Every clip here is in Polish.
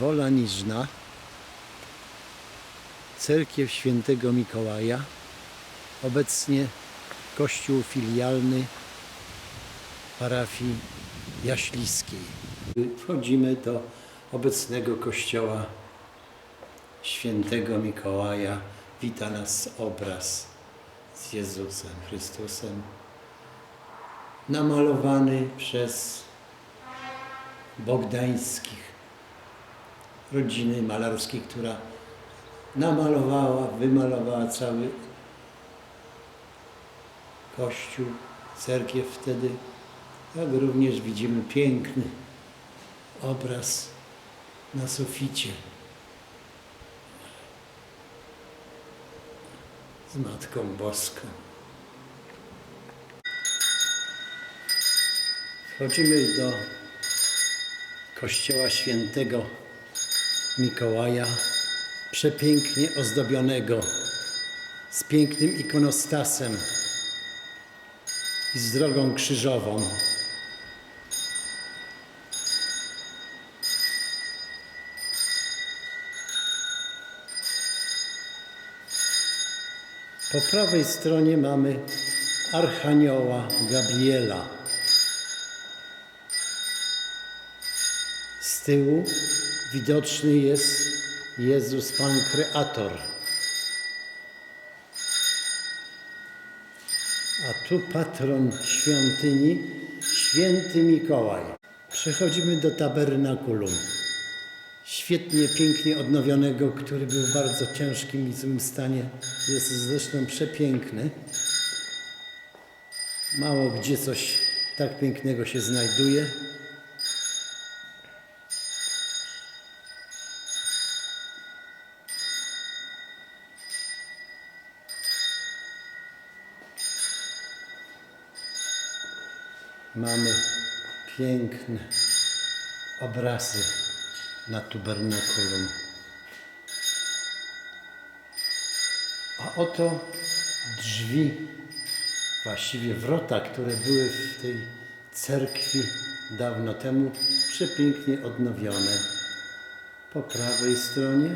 Wola Niżna, Cerkiew Świętego Mikołaja, obecnie kościół filialny parafii jaśliskiej. Wchodzimy do obecnego kościoła Świętego Mikołaja. Wita nas obraz z Jezusem Chrystusem, namalowany przez Bogdańskich, rodziny malarskiej, która namalowała, wymalowała cały kościół, cerkiew wtedy. Jak również widzimy piękny obraz na suficie z Matką Boską. Wchodzimy do kościoła świętego Mikołaja, przepięknie ozdobionego, z pięknym ikonostasem i z drogą krzyżową. Po prawej stronie mamy Archanioła Gabriela. Z tyłu widoczny jest Jezus Pan Kreator. A tu patron świątyni, święty Mikołaj. Przechodzimy do tabernakulum. Świetnie, pięknie odnowionego, który był w bardzo ciężkim i złym stanie. Jest zresztą przepiękny. Mało gdzie coś tak pięknego się znajduje. Mamy piękne obrazy na tubernakulum. A oto drzwi, właściwie wrota, które były w tej cerkwi dawno temu, przepięknie odnowione. Po prawej stronie,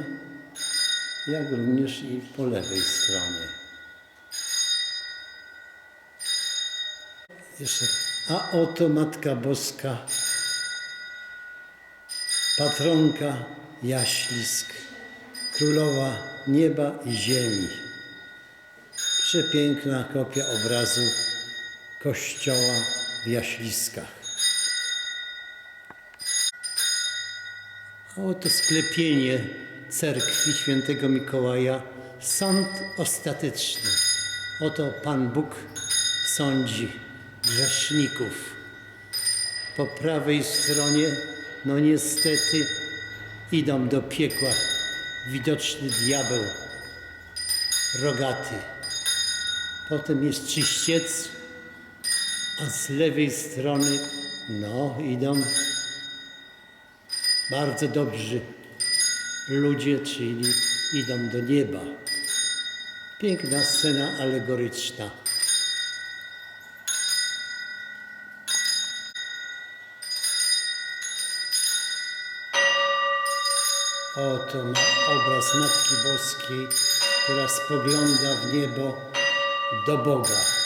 jak również i po lewej stronie. Jeszcze. A oto Matka Boska, patronka Jaślisk, królowa nieba i ziemi. Przepiękna kopia obrazu kościoła w Jaśliskach. A oto sklepienie cerkwi świętego Mikołaja, sąd ostateczny. Oto Pan Bóg sądzi grzeszników. Po prawej stronie, no niestety, idą do piekła widoczny diabeł, rogaty. Potem jest czyściec, a z lewej strony, no, idą bardzo dobrzy ludzie, czyli idą do nieba. Piękna scena alegoryczna. Oto obraz Matki Boskiej, która spogląda w niebo do Boga.